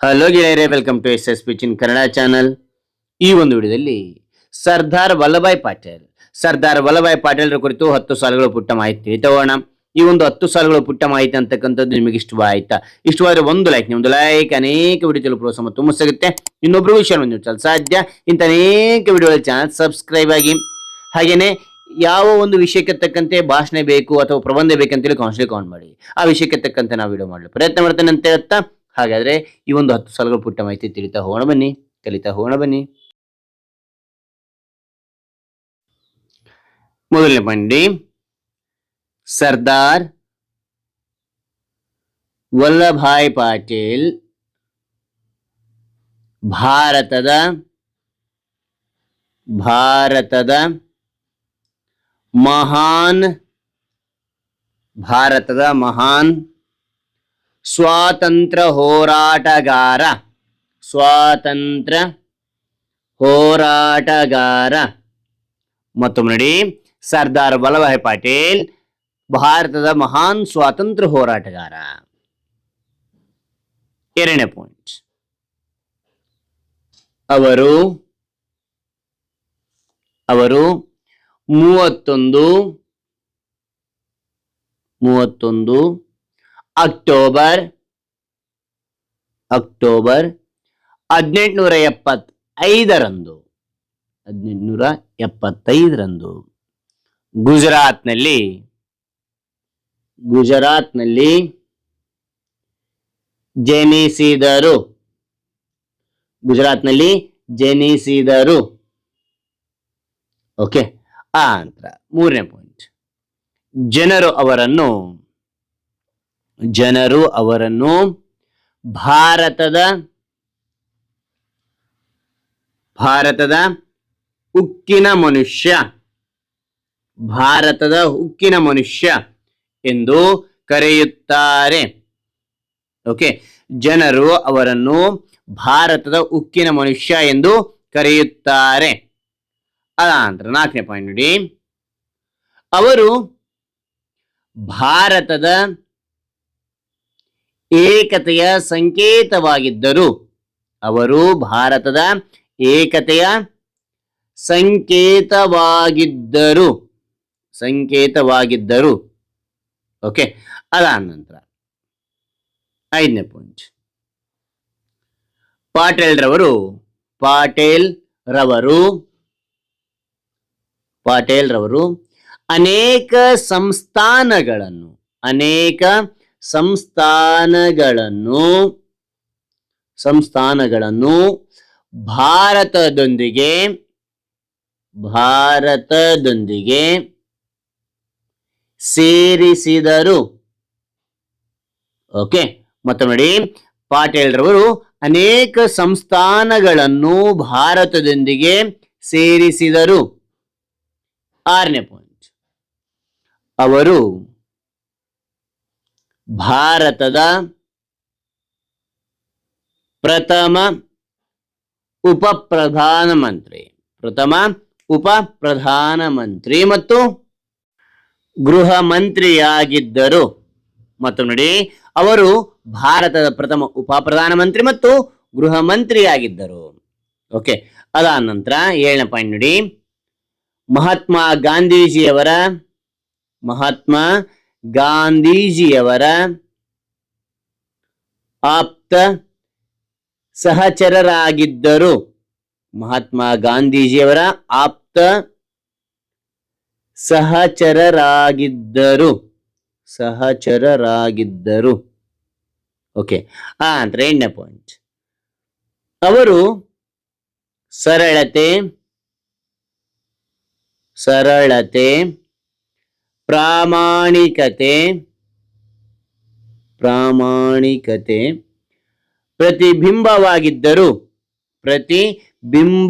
Hello ಗೆಳೆಯರೆ welcome to S S ಪಿಚಿನ್ Kannada channel ಈ ಒಂದು ವಿಡಿಯೋದಲ್ಲಿ ಸರ್ದಾರ್ ವಲ್ಲಭಾಯ್ ಪಾಟೇಲ್. ಸರ್ದಾರ್ ವಲ್ಲಭಾಯ್ ಪಾಟೇಲ್ರ ಕುರಿತು ಹತ್ತು ಸಾಲುಗಳು ಪುಟ್ಟ ಮಾಹಿತಿ ತಗೋಣ ಈ ಒಂದು ಹತ್ತು ಸಾಲುಗಳು ಪುಟ್ಟ ಮಾಹಿತಿ ಅಂತಕ್ಕಂಥದ್ದು ನಿಮಗೆ ಇಷ್ಟವಾಯ್ತಾ? ಇಷ್ಟವಾದ್ರೆ ಒಂದು ಲೈಕ್ ನಿಮ್ದು ಲೈಕ್ ಅನೇಕ ವಿಡಿಯೋ ಪ್ರೋತ್ಸಾಹ ತುಂಬ ಸಿಗುತ್ತೆ. ವಿಷಯ ಮುಂದಿರ್ತಲು ಮಾಡಿ ಸಾಧ್ಯ. ಇಂಥ ಅನೇಕ ವಿಡಿಯೋಗಳ ಚಾನಲ್ ಸಬ್ಸ್ಕ್ರೈಬ್ ಆಗಿ. ಹಾಗೇನೆ ಯಾವ ಒಂದು ವಿಷಯಕ್ಕೆ ತಕ್ಕಂತೆ ಭಾಷಣ ಬೇಕು ಅಥವಾ ಪ್ರಬಂಧ ಬೇಕಂತೇಳಿ ಕಾನ್ಸ್ಟ್ಲಿ ಕಾನ್ ಮಾಡಿ. ಆ ವಿಷಯಕ್ಕೆ ತಕ್ಕಂತೆ ನಾವು ವಿಡಿಯೋ ಮಾಡಲು ಪ್ರಯತ್ನ ಮಾಡ್ತೇನೆ ಅಂತ ಹೇಳ್ತಾ ಹಾಗಾದ್ರೆ ಈ ಒಂದು ಹತ್ತು ಸಾಲುಗಳ ಪುಟ್ಟ ಮಾಹಿತಿ ತಿಳಿತಾ ಹೋಗೋಣ ಬನ್ನಿ, ಕಲಿತಾ ಹೋಗೋಣ ಬನ್ನಿ. ಮೊದಲನೇ ಬಂಡಿ ಸರ್ದಾರ್ ವಲ್ಲಭಾಯ್ ಪಾಟೀಲ್ ಭಾರತದ ಭಾರತದ ಮಹಾನ್ ಭಾರತದ ಮಹಾನ್ ಸ್ವಾತಂತ್ರ್ಯ ಹೋರಾಟಗಾರ. ಸ್ವಾತಂತ್ರ್ಯ ಹೋರಾಟಗಾರ. ಮತ್ತೊಮ್ಮೆ ನೋಡಿ, ಸರ್ದಾರ್ ವಲ್ಲಭಾಯ್ ಪಾಟೀಲ್, ಭಾರತದ ಮಹಾನ್ ಸ್ವಾತಂತ್ರ್ಯ ಹೋರಾಟಗಾರ. ಎರಡನೇ ಪಾಯಿಂಟ್ ಅವರು ಅವರು ಮೂವತ್ತೊಂದು ಮೂವತ್ತೊಂದು ಅಕ್ಟೋಬರ್ ಅಕ್ಟೋಬರ್ ಹದಿನೆಂಟುನೂರ ಎಪ್ಪತ್ತೈದರಂದು ಹದಿನೆಂಟುನೂರ ಎಪ್ಪತ್ತೈದರಂದು ಗುಜರಾತ್ನಲ್ಲಿ ಗುಜರಾತ್ನಲ್ಲಿ ಜನಿಸಿದರು. ಗುಜರಾತ್ನಲ್ಲಿ ಜನಿಸಿದರು. ಓಕೆ ಆ ನಂತರ ಮೂರನೇ ಪಾಯಿಂಟ್ ಜನರು ಅವರನ್ನು ಜನರು ಅವರನ್ನು ಭಾರತದ ಭಾರತದ ಉಕ್ಕಿನ ಮನುಷ್ಯ, ಭಾರತದ ಉಕ್ಕಿನ ಮನುಷ್ಯ ಎಂದು ಕರೆಯುತ್ತಾರೆ. ಓಕೆ ಜನರು ಅವರನ್ನು ಭಾರತದ ಉಕ್ಕಿನ ಮನುಷ್ಯ ಎಂದು ಕರೆಯುತ್ತಾರೆ. ಅದಾನಂತರ ನಾಲ್ಕನೇ ಪಾಯಿಂಟ್ ನೋಡಿ. ಅವರು ಭಾರತದ ಏಕತೆಯ ಸಂಕೇತವಾಗಿದ್ದರು. ಅವರು ಭಾರತದ ಏಕತೆಯ ಸಂಕೇತವಾಗಿದ್ದರು. ಸಂಕೇತವಾಗಿದ್ದರು. ಓಕೆ ಅದಾದ ನಂತರ ಐದನೇ ಪಾಯಿಂಟ್ ಪಾಟೇಲ್ ರವರು ಪಾಟೇಲ್ ರವರು ಪಾಟೇಲ್ ರವರು ಅನೇಕ ಸಂಸ್ಥಾನಗಳನ್ನು, ಅನೇಕ ಸಂಸ್ಥಾನಗಳನ್ನು ಸಂಸ್ಥಾನಗಳನ್ನು ಭಾರತದೊಂದಿಗೆ ಭಾರತದೊಂದಿಗೆ ಸೇರಿಸಿದರು. ಓಕೆ ಮತ್ತೊಮ್ಮೆ ನೋಡಿ. ಪಾಟೇಲ್ ರವರು ಅನೇಕ ಸಂಸ್ಥಾನಗಳನ್ನು ಭಾರತದೊಂದಿಗೆ ಸೇರಿಸಿದರು. ಆರನೇ ಪಾಯಿಂಟ್ ಅವರು ಭಾರತದ ಪ್ರಥಮ ಉಪ ಪ್ರಧಾನಮಂತ್ರಿ ಪ್ರಥಮ ಉಪ ಪ್ರಧಾನಮಂತ್ರಿ ಮತ್ತು ಗೃಹ ಮಂತ್ರಿಯಾಗಿದ್ದರು. ಮತ್ತು ನೋಡಿ ಅವರು ಭಾರತದ ಪ್ರಥಮ ಉಪ ಪ್ರಧಾನಮಂತ್ರಿ ಮತ್ತು ಗೃಹ ಮಂತ್ರಿಯಾಗಿದ್ದರು. ಓಕೆ, ಅದಾದ ನಂತರ ಏಳನೇ ಪಾಯಿಂಟ್ ನೋಡಿ ಮಹಾತ್ಮ ಗಾಂಧೀಜಿಯವರ ಮಹಾತ್ಮ ಗಾಂಧೀಜಿಯವರ ಆಪ್ತ ಸಹಚರರಾಗಿದ್ದರು. ಮಹಾತ್ಮ ಗಾಂಧೀಜಿಯವರ ಆಪ್ತ ಸಹಚರರಾಗಿದ್ದರು. ಸಹಚರರಾಗಿದ್ದರು. ಓಕೆ, ಆ ಅಂದ್ರೆ ಎಂಟನೇ ಪಾಯಿಂಟ್ ಅವರು ಸರಳತೆ ಸರಳತೆ ಪ್ರಾಮಾಣಿಕತೆ ಪ್ರಾಮಾಣಿಕತೆ ಪ್ರತಿಬಿಂಬವಾಗಿದ್ದರು ಪ್ರತಿಬಿಂಬವಾಗಿದ್ದರು.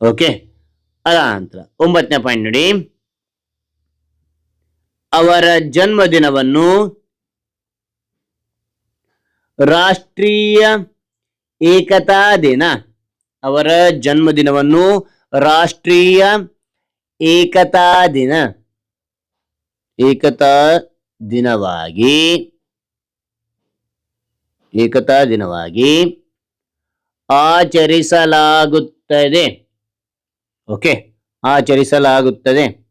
ಓಕೆ ಅದ ನಂತರ ಒಂಬತ್ತನೇ ಪಾಯಿಂಟ್ ನೋಡಿ. ಅವರ ಜನ್ಮದಿನವನ್ನು ರಾಷ್ಟ್ರೀಯ ಏಕತಾ ದಿನ, ಅವರ ಜನ್ಮದಿನವನ್ನು ರಾಷ್ಟ್ರೀಯ ಏಕತಾ ದಿನ. ಏಕತಾ ದಿನವಾಗಿ. ಏಕತಾ ದಿನವಾಗಿ ಆಚರಿಸಲಾಗುತ್ತದೆ. ಓಕೆ, ಆಚರಿಸಲಾಗುತ್ತದೆ.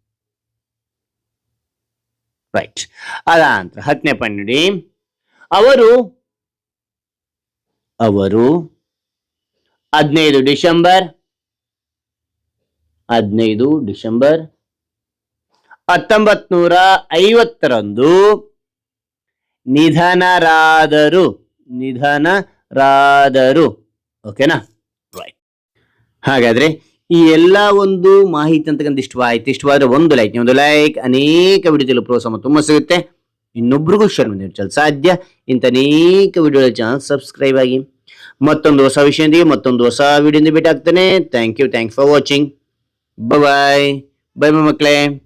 ರೈಟ್. ಅದ ನಂತರ ಹತ್ತನೇ ಪನ್ನಡಿ. ಅವರು ಅವರು ಹದಿನೈದು ಡಿಸೆಂಬರ್ ಹದಿನೈದು ಡಿಸೆಂಬರ್ ಹತ್ತೊಂಬತ್ ನೂರ ಐವತ್ತರಂದು ನಿಧನರಾದರು ನಿಧನರಾದರು. ಓಕೆನಾ? ರೈಟ್ ಹಾಗಾದ್ರೆ ಈ ಎಲ್ಲ ಒಂದು ಮಾಹಿತಿ ಅಂತಕ್ಕಂಥ ಇಷ್ಟವಾಯ್ತು. ಇಷ್ಟವಾದ್ರೆ ಒಂದು ಲೈಕ್ ಒಂದು ಲೈಕ್ ಅನೇಕ ವಿಡಿಯೋದಲ್ಲಿ ಪ್ರೋತ್ಸಾಹ ತುಂಬ ಸಿಗುತ್ತೆ. ಇನ್ನೊಬ್ರಿಗೂ ಶೇರ್ ಮಾಡಿ ಸಾಧ್ಯ. ಇಂಥ ಅನೇಕ ವಿಡಿಯೋಗಳ ಚಾನಲ್ ಸಬ್ಸ್ಕ್ರೈಬ್ ಆಗಿ ಮತ್ತೊಂದು ಹೊಸ ವಿಷಯದೊಂದಿಗೆ ಮತ್ತೊಂದು ಹೊಸ ವಿಡಿಯೋದಿಂದ ಭೇಟಿ ಆಗ್ತಾನೆ. Thank you thank for watching Bye-bye. Bye, Mama Clem.